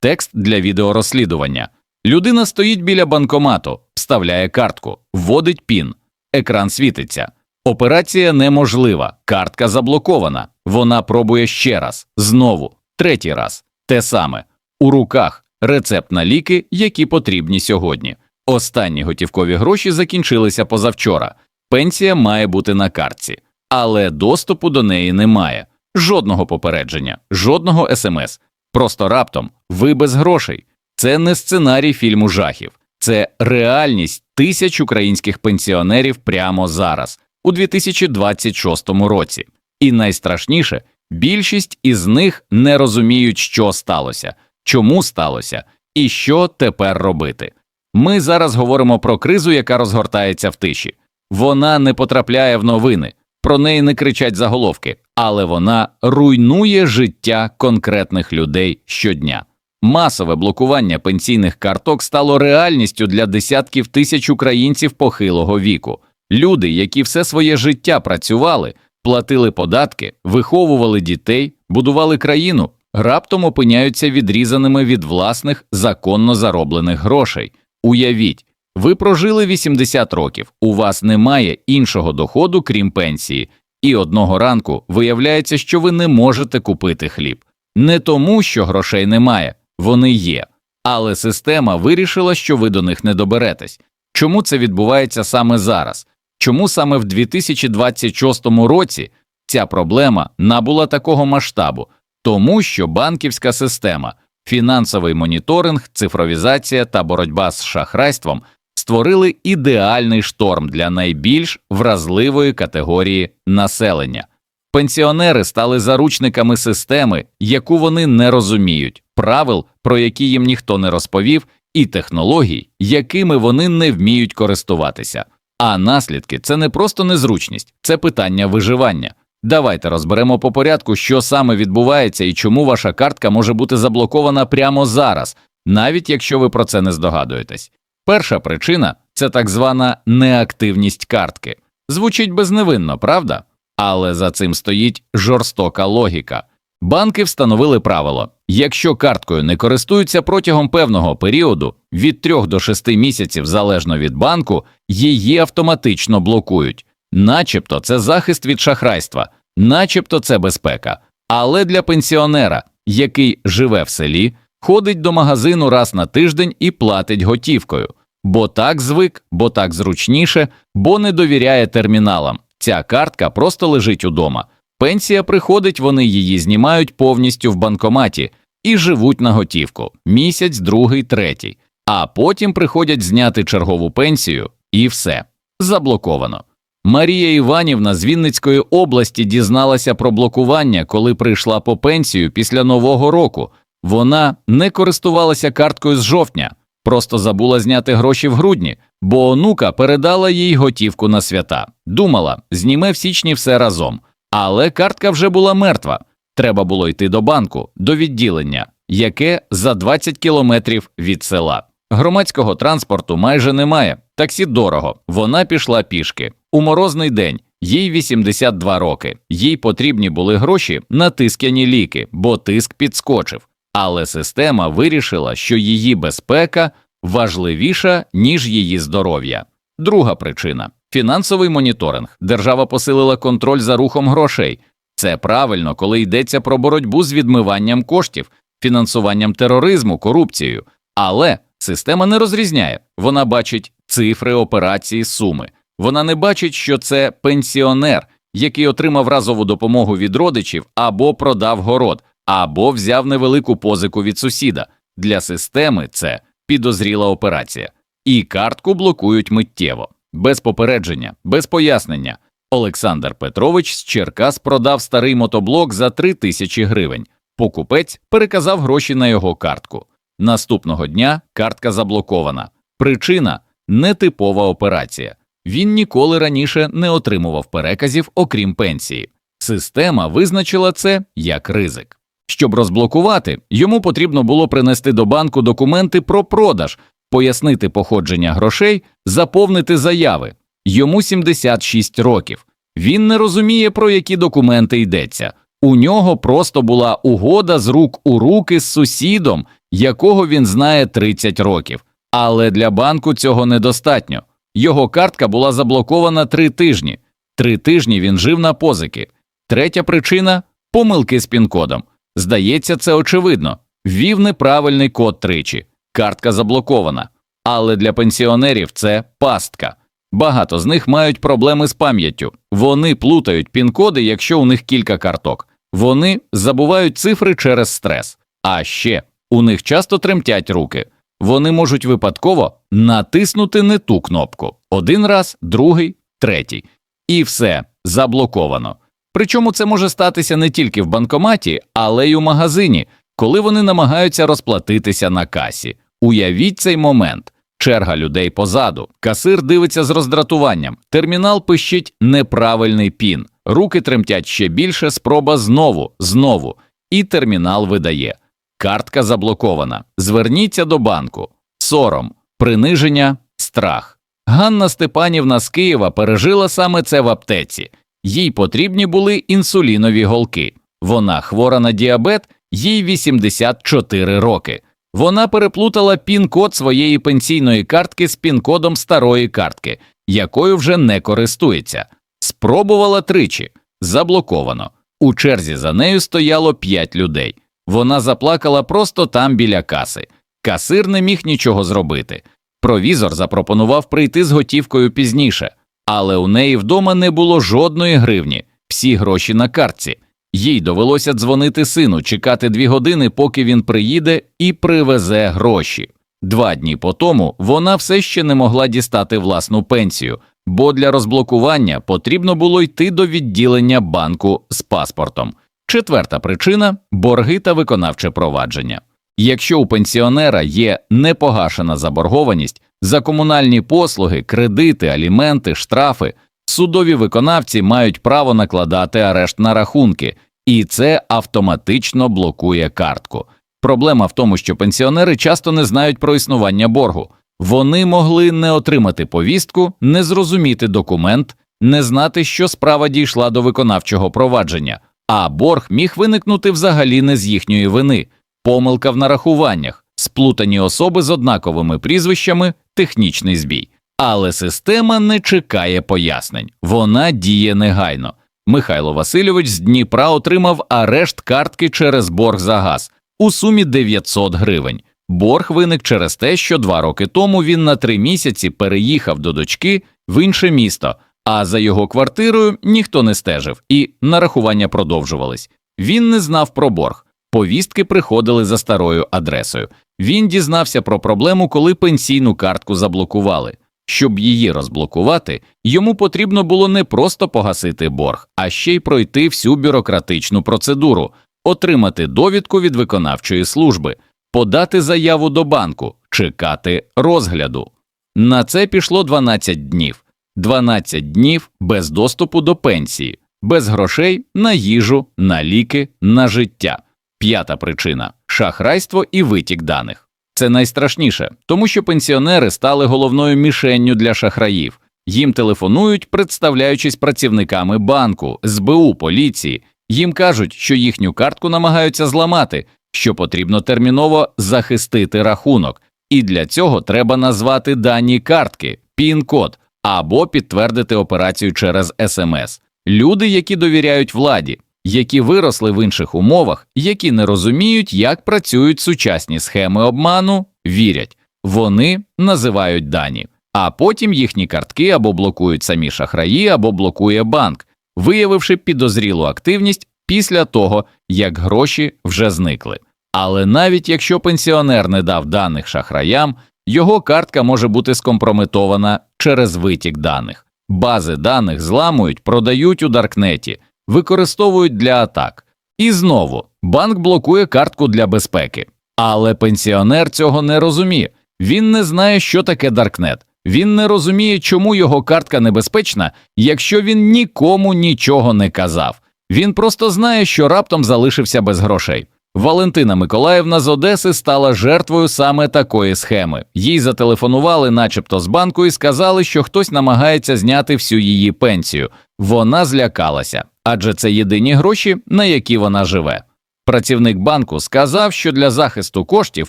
Текст для відеорозслідування. Людина стоїть біля банкомату, вставляє картку, вводить пін. Екран світиться. Операція неможлива, картка заблокована. Вона пробує ще раз, знову, третій раз. Те саме. У руках рецепт на ліки, які потрібні сьогодні. Останні готівкові гроші закінчилися позавчора. Пенсія має бути на картці, але доступу до неї немає. Жодного попередження, жодного смс. Просто раптом ви без грошей. Це не сценарій фільму жахів, це реальність тисяч українських пенсіонерів прямо зараз, у 2026 році. І найстрашніше, більшість із них не розуміють, що сталося, чому сталося і що тепер робити. Ми зараз говоримо про кризу, яка розгортається в тиші. Вона не потрапляє в новини, про неї не кричать заголовки, але вона руйнує життя конкретних людей щодня. Масове блокування пенсійних карток стало реальністю для десятків тисяч українців похилого віку. Люди, які все своє життя працювали, платили податки, виховували дітей, будували країну, раптом опиняються відрізаними від власних законно зароблених грошей. Уявіть, ви прожили 80 років, у вас немає іншого доходу, крім пенсії, і одного ранку виявляється, що ви не можете купити хліб. Не тому, що грошей немає, вони є. Але система вирішила, що ви до них не доберетесь. Чому це відбувається саме зараз? Чому саме в 2026 році ця проблема набула такого масштабу? Тому що банківська система, фінансовий моніторинг, цифровізація та боротьба з шахрайством створили ідеальний шторм для найбільш вразливої категорії населення. Пенсіонери стали заручниками системи, яку вони не розуміють, правил, про які їм ніхто не розповів, і технологій, якими вони не вміють користуватися. А наслідки це не просто незручність, це питання виживання. Давайте розберемо по порядку, що саме відбувається і чому ваша картка може бути заблокована прямо зараз, навіть якщо ви про це не здогадуєтесь. Перша причина це так звана неактивність картки. Звучить безневинно, правда? Але за цим стоїть жорстока логіка. Банки встановили правило: якщо карткою не користуються протягом певного періоду від 3 до 6 місяців залежно від банку, її автоматично блокують, начебто це захист від шахрайства, начебто це безпека. Але для пенсіонера, який живе в селі, ходить до магазину раз на тиждень і платить готівкою, бо так звик, бо так зручніше, бо не довіряє терміналам. Ця картка просто лежить удома. Пенсія приходить, вони її знімають повністю в банкоматі і живуть на готівку місяць, другий, третій, а потім приходять зняти чергову пенсію, і все заблоковано. Марія Іванівна з Вінницької області дізналася про блокування, коли прийшла по пенсію після нового року. Вона не користувалася карткою з жовтня, просто забула зняти гроші в грудні, бо онука передала їй готівку на свята. Думала, зніме в січні все разом. Але картка вже була мертва. Треба було йти до банку, до відділення, яке за 20 кілометрів від села. Громадського транспорту майже немає. Таксі дорого. Вона пішла пішки. У морозний день їй 82 роки. Їй потрібні були гроші на тискяні ліки, бо тиск підскочив. Але система вирішила, що її безпека важливіша, ніж її здоров'я. Друга причина фінансовий моніторинг. Держава посилила контроль за рухом грошей. Це правильно, коли йдеться про боротьбу з відмиванням коштів, фінансуванням тероризму, корупцією. Але система не розрізняє. Вона бачить цифри, операції, суми. Вона не бачить, що це пенсіонер, який отримав разову допомогу від родичів або продав город, або взяв невелику позику від сусіда. Для системи це підозріла операція, і картку блокують миттєво, без попередження, без пояснення. Олександр Петрович з Черкас продав старий мотоблок за 3 тисячі гривень. Покупець переказав гроші на його картку. Наступного дня картка заблокована. Причина нетипова операція. Він ніколи раніше не отримував переказів, окрім пенсії. Система визначила це як ризик. Щоб розблокувати, йому потрібно було принести до банку документи про продаж, пояснити походження грошей, заповнити заяви. Йому 76 років. Він не розуміє, про які документи йдеться. У нього просто була угода з рук у руки з сусідом, якого він знає 30 років. Але для банку цього недостатньо. Його картка була заблокована три тижні. Три тижні він жив на позики. Третя причина помилки з пін-кодом. Здається, це очевидно. Ввів неправильний код тричі. Картка заблокована. Але для пенсіонерів це пастка. Багато з них мають проблеми з пам'яттю. Вони плутають пін-коди, якщо у них кілька карток. Вони забувають цифри через стрес. А ще у них часто тремтять руки. Вони можуть випадково натиснути не ту кнопку один раз, другий, третій. І все заблоковано. Причому це може статися не тільки в банкоматі, але й у магазині, коли вони намагаються розплатитися на касі. Уявіть цей момент. Черга людей позаду, касир дивиться з роздратуванням, термінал пищить неправильний пін, руки тремтять ще більше, спроба знову, знову, і термінал видає. Картка заблокована. Зверніться до банку. Сором, приниження, страх. Ганна Степанівна з Києва пережила саме це в аптеці. Їй потрібні були інсулінові голки. Вона хвора на діабет, їй 84 роки. Вона переплутала пін-код своєї пенсійної картки з пін-кодом старої картки, якою вже не користується. Спробувала тричі, заблоковано. У черзі за нею стояло п'ять людей. Вона заплакала просто там біля каси. Касир не міг нічого зробити. Провізор запропонував прийти з готівкою пізніше, але у неї вдома не було жодної гривні, всі гроші на картці. Їй довелося дзвонити сину, чекати дві години, поки він приїде і привезе гроші. Два дні по тому вона все ще не могла дістати власну пенсію, бо для розблокування потрібно було йти до відділення банку з паспортом. Четверта причина борги та виконавче провадження. Якщо у пенсіонера є непогашена заборгованість за комунальні послуги, кредити, аліменти, штрафи, судові виконавці мають право накладати арешт на рахунки, і це автоматично блокує картку. Проблема в тому, що пенсіонери часто не знають про існування боргу. Вони могли не отримати повістку, не зрозуміти документ, не знати, що справа дійшла до виконавчого провадження, а борг міг виникнути взагалі не з їхньої вини, помилка в нарахуваннях, сплутані особи з однаковими прізвищами, технічний збій. Але система не чекає пояснень, вона діє негайно. Михайло Васильович з Дніпра отримав арешт картки через борг за газ у сумі 900 гривень. Борг виник через те, що два роки тому він на три місяці переїхав до дочки в інше місто, а за його квартирою ніхто не стежив, і нарахування продовжувались. Він не знав про борг. Повістки приходили за старою адресою. Він дізнався про проблему, коли пенсійну картку заблокували. Щоб її розблокувати, йому потрібно було не просто погасити борг, а ще й пройти всю бюрократичну процедуру, отримати довідку від виконавчої служби, подати заяву до банку, чекати розгляду. На це пішло 12 днів. 12 днів без доступу до пенсії, без грошей на їжу, на ліки, на життя. П'ята причина шахрайство і витік даних. Це найстрашніше, тому що пенсіонери стали головною мішенню для шахраїв. Їм телефонують, представляючись працівниками банку, СБУ, поліції. Їм кажуть, що їхню картку намагаються зламати, що потрібно терміново захистити рахунок, і для цього треба назвати дані картки, пін-код або підтвердити операцію через СМС. Люди, які довіряють владі, які виросли в інших умовах, які не розуміють, як працюють сучасні схеми обману, вірять, вони називають дані, а потім їхні картки або блокують самі шахраї, або блокує банк, виявивши підозрілу активність після того, як гроші вже зникли. Але навіть якщо пенсіонер не дав даних шахраям, його картка може бути скомпрометована через витік даних. Бази даних зламують, продають у Даркнеті, використовують для атак. І знову банк блокує картку для безпеки. Але пенсіонер цього не розуміє. Він не знає, що таке Даркнет. Він не розуміє, чому його картка небезпечна, якщо він нікому нічого не казав. Він просто знає, що раптом залишився без грошей. Валентина Миколаївна з Одеси стала жертвою саме такої схеми. Їй зателефонували, начебто з банку, і сказали, що хтось намагається зняти всю її пенсію. Вона злякалася, адже це єдині гроші, на які вона живе. Працівник банку сказав, що для захисту коштів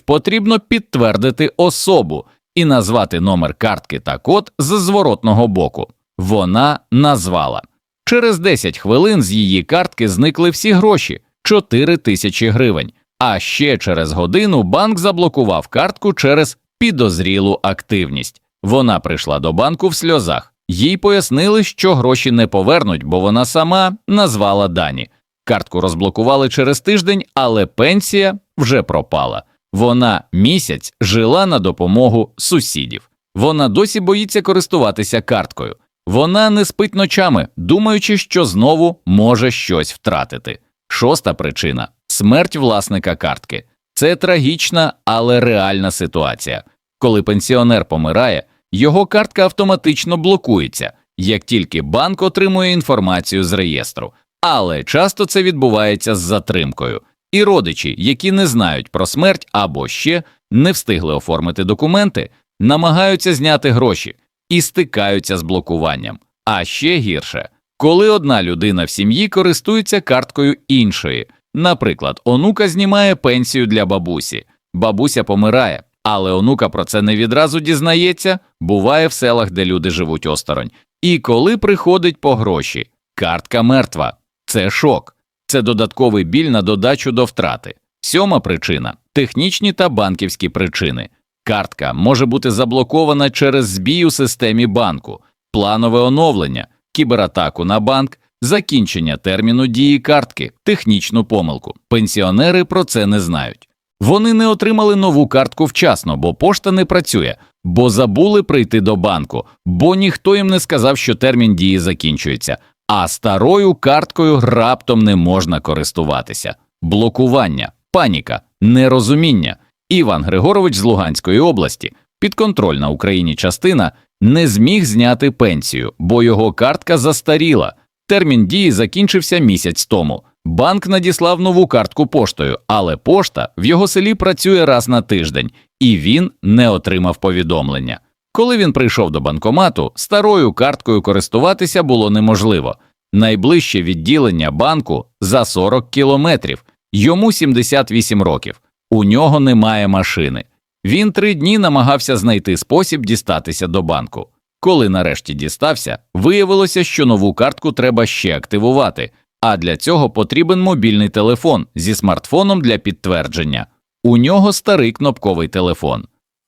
потрібно підтвердити особу і назвати номер картки та код з зворотного боку. Вона назвала. Через 10 хвилин з її картки зникли всі гроші 4 тисячі гривень. А ще через годину банк заблокував картку через підозрілу активність. Вона прийшла до банку в сльозах. Їй пояснили, що гроші не повернуть, бо вона сама назвала дані. Картку розблокували через тиждень, але пенсія вже пропала. Вона місяць жила на допомогу сусідів. Вона досі боїться користуватися карткою. Вона не спить ночами, думаючи, що знову може щось втратити. Шоста причина смерть власника картки. Це трагічна, але реальна ситуація. Коли пенсіонер помирає, його картка автоматично блокується, як тільки банк отримує інформацію з реєстру. Але часто це відбувається з затримкою. І родичі, які не знають про смерть або ще не встигли оформити документи, намагаються зняти гроші і стикаються з блокуванням. А ще гірше, коли одна людина в сім'ї користується карткою іншої. Наприклад, онука знімає пенсію для бабусі, бабуся помирає, але онука про це не відразу дізнається, буває в селах, де люди живуть осторонь. І коли приходить по гроші, картка мертва. Це шок, це додатковий біль на додачу до втрати. Сьома причина технічні та банківські причини. Картка може бути заблокована через збій у системі банку, планове оновлення, кібератаку на банк, закінчення терміну дії картки, технічну помилку. Пенсіонери про це не знають. Вони не отримали нову картку вчасно, бо пошта не працює, бо забули прийти до банку, бо ніхто їм не сказав, що термін дії закінчується, а старою карткою раптом не можна користуватися. Блокування, паніка, нерозуміння. Іван Григорович з Луганської області, підконтрольна Україні частина, не зміг зняти пенсію, бо його картка застаріла. Термін дії закінчився місяць тому. Банк надіслав нову картку поштою, але пошта в його селі працює раз на тиждень, і він не отримав повідомлення. Коли він прийшов до банкомату, старою карткою користуватися було неможливо. Найближче відділення банку за 40 кілометрів, йому 78 років. У нього немає машини. Він три дні намагався знайти спосіб дістатися до банку. Коли нарешті дістався, виявилося, що нову картку треба ще активувати, а для цього потрібен мобільний телефон зі смартфоном для підтвердження. У нього старий кнопковий телефон.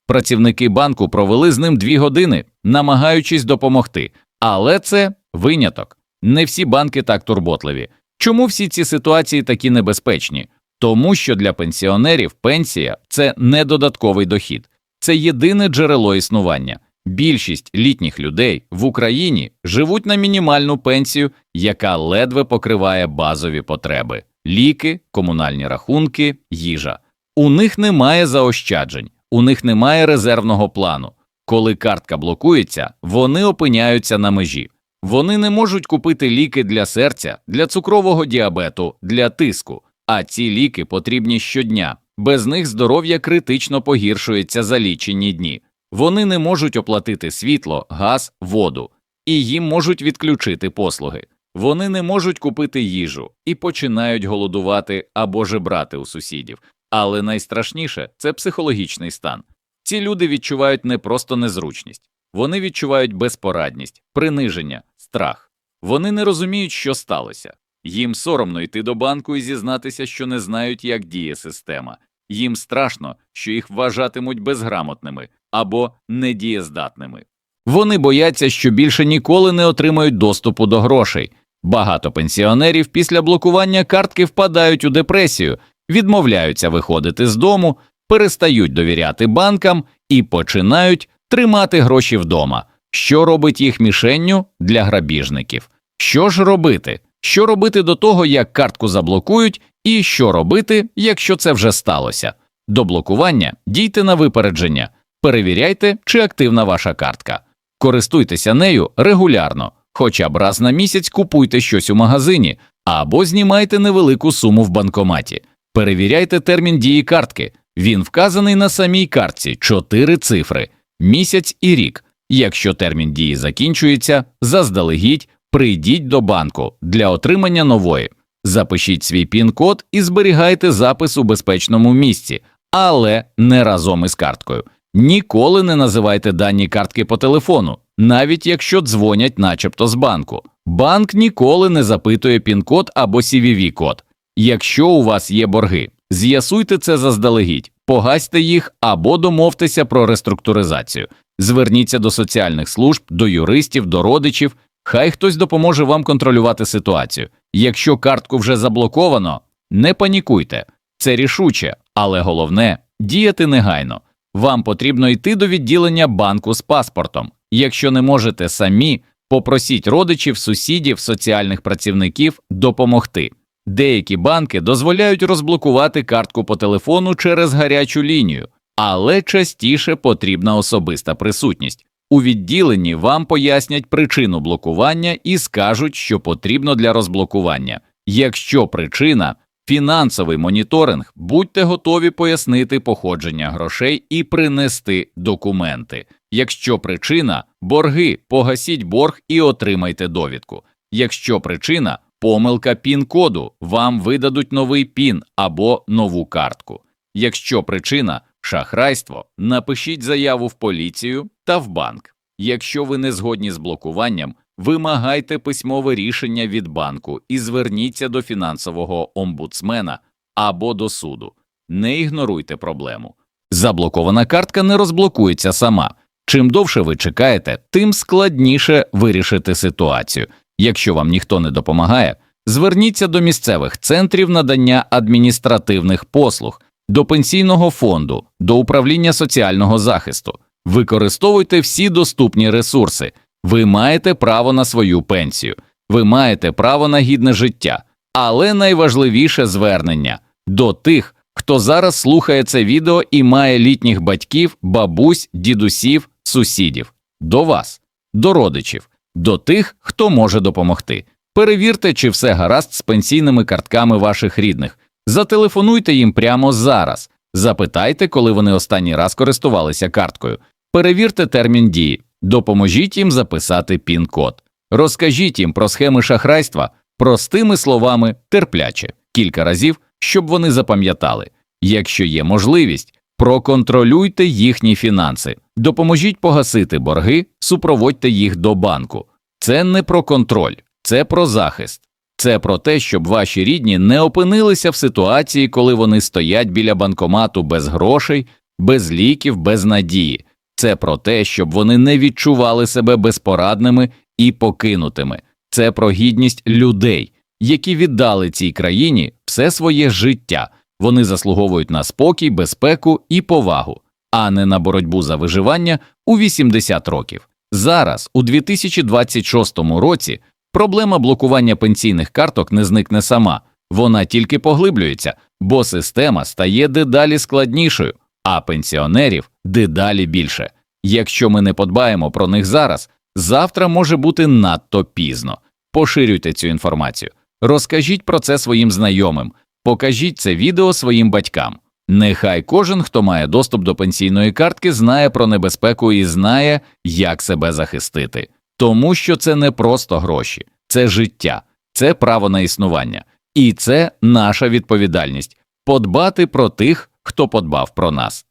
Працівники банку провели з ним дві години, намагаючись допомогти, але це виняток. Не всі банки так турботливі. Чому всі ці ситуації такі небезпечні? Тому що для пенсіонерів пенсія це не додатковий дохід, це єдине джерело існування. Більшість літніх людей в Україні живуть на мінімальну пенсію, яка ледве покриває базові потреби ліки, комунальні рахунки, їжа. У них немає заощаджень, у них немає резервного плану. Коли картка блокується, вони опиняються на межі. Вони не можуть купити ліки для серця, для цукрового діабету, для тиску, а ці ліки потрібні щодня. Без них здоров'я критично погіршується за лічені дні. Вони не можуть оплатити світло, газ, воду, і їм можуть відключити послуги. Вони не можуть купити їжу і починають голодувати або жебрати у сусідів. Але найстрашніше це психологічний стан. Ці люди відчувають не просто незручність, вони відчувають безпорадність, приниження, страх. Вони не розуміють, що сталося. Їм соромно йти до банку і зізнатися, що не знають, як діє система. Їм страшно, що їх вважатимуть безграмотними або недієздатними. Вони бояться, що більше ніколи не отримають доступу до грошей. Багато пенсіонерів після блокування картки впадають у депресію, відмовляються виходити з дому, перестають довіряти банкам і починають тримати гроші вдома, що робить їх мішенню для грабіжників. Що ж робити? Що робити до того, як картку заблокують, і що робити, якщо це вже сталося? До блокування дійте на випередження, перевіряйте, чи активна ваша картка. Користуйтеся нею регулярно, хоча б раз на місяць купуйте щось у магазині або знімайте невелику суму в банкоматі. Перевіряйте термін дії картки. Він вказаний на самій картці 4 цифри, місяць і рік. Якщо термін дії закінчується, заздалегідь прийдіть до банку для отримання нової. Запишіть свій пін-код і зберігайте запис у безпечному місці, але не разом із карткою. Ніколи не називайте дані картки по телефону, навіть якщо дзвонять начебто з банку. Банк ніколи не запитує пін-код або cvv код Якщо у вас є борги, з'ясуйте це заздалегідь, погасьте їх або домовтеся про реструктуризацію. Зверніться до соціальних служб, до юристів, до родичів. Хай хтось допоможе вам контролювати ситуацію. Якщо картку вже заблоковано, не панікуйте. Це рішуче, але головне діяти негайно. Вам потрібно йти до відділення банку з паспортом. Якщо не можете самі, попросіть родичів, сусідів, соціальних працівників допомогти. Деякі банки дозволяють розблокувати картку по телефону через гарячу лінію, але частіше потрібна особиста присутність. У відділенні вам пояснять причину блокування і скажуть, що потрібно для розблокування. Якщо причина фінансовий моніторинг, будьте готові пояснити походження грошей і принести документи. Якщо причина борги, погасіть борг і отримайте довідку. Якщо причина помилка пін-коду, вам видадуть новий пін або нову картку. Якщо причина шахрайство, напишіть заяву в поліцію та в банк. Якщо ви не згодні з блокуванням, вимагайте письмове рішення від банку і зверніться до фінансового омбудсмена або до суду. Не ігноруйте проблему. Заблокована картка не розблокується сама. Чим довше ви чекаєте, тим складніше вирішити ситуацію. Якщо вам ніхто не допомагає, зверніться до місцевих центрів надання адміністративних послуг, до пенсійного фонду, до управління соціального захисту. Використовуйте всі доступні ресурси. Ви маєте право на свою пенсію, ви маєте право на гідне життя, але найважливіше звернення до тих, хто зараз слухає це відео і має літніх батьків, бабусь, дідусів, сусідів, до вас, до родичів, до тих, хто може допомогти. Перевірте, чи все гаразд з пенсійними картками ваших рідних. Зателефонуйте їм прямо зараз, запитайте, коли вони останній раз користувалися карткою. Перевірте термін дії, допоможіть їм записати пін-код. Розкажіть їм про схеми шахрайства простими словами терпляче кілька разів, щоб вони запам'ятали. Якщо є можливість, проконтролюйте їхні фінанси, допоможіть погасити борги, супроводьте їх до банку. Це не про контроль, це про захист. Це про те, щоб ваші рідні не опинилися в ситуації, коли вони стоять біля банкомату без грошей, без ліків, без надії. Це про те, щоб вони не відчували себе безпорадними і покинутими. Це про гідність людей, які віддали цій країні все своє життя. Вони заслуговують на спокій, безпеку і повагу, а не на боротьбу за виживання у 80 років. Зараз, у 2026 році, проблема блокування пенсійних карток не зникне сама, вона тільки поглиблюється, бо система стає дедалі складнішою, а пенсіонерів дедалі більше. Якщо ми не подбаємо про них зараз, завтра може бути надто пізно. Поширюйте цю інформацію, розкажіть про це своїм знайомим, покажіть це відео своїм батькам. Нехай кожен, хто має доступ до пенсійної картки, знає про небезпеку і знає, як себе захистити, тому що це не просто гроші, це життя, це право на існування, і це наша відповідальність подбати про тих, хто подбав про нас.